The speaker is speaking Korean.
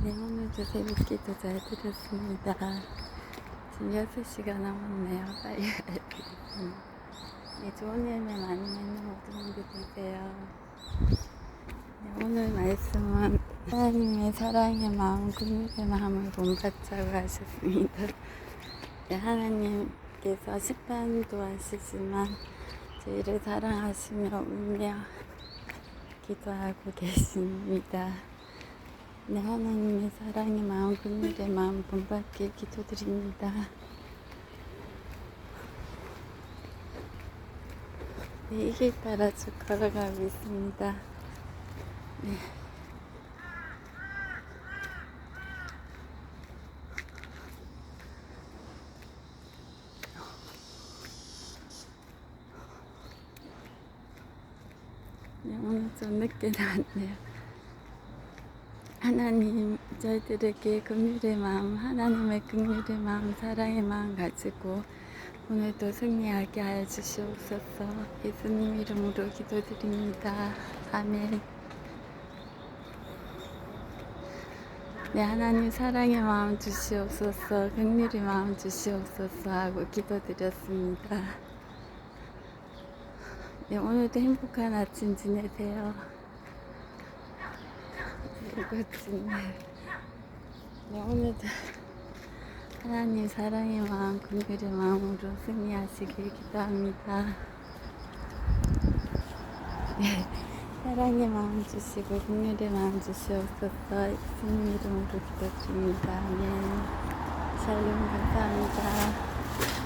네, 오늘도 새벽기도 잘 들었습니다. 지금 6시가 넘었네요. 빨리 가야 되겠습니다. 네, 좋은 열매 많이 맺는 모든 분들 되세요. 네, 오늘 말씀은 하나님의 사랑의 마음, 긍휼의 마음을 본받자고 하셨습니다. 네, 하나님께서 심판도 하시지만 저희를 사랑하시며 울며 기도하고 계십니다. 네, 하나님의 사랑의 마음, 긍휼의 마음 본받게 기도드립니다. 네, 이길 따라 쭉 걸어가고 있습니다. 네. 네, 오늘 좀 늦게 나왔네요. 하나님, 저희들에게 긍휼의 마음, 하나님의 긍휼의 마음, 사랑의 마음 가지고 오늘도 승리하게 하여 주시옵소서. 예수님 이름으로 기도드립니다. 아멘. 네, 하나님 사랑의 마음 주시옵소서, 긍휼의 마음 주시옵소서 하고 기도드렸습니다. 네, 오늘도 행복한 아침 지내세요. 그렇지. 네, 오늘도 하나님 사랑의 마음, 긍휼의 마음으로 승리하시길 기도합니다. 네, 사랑의 마음 주시고 긍휼의 마음 주시옵소서 예수님 이름으로 기도드립니다. 아멘. 샬롬 감사합니다.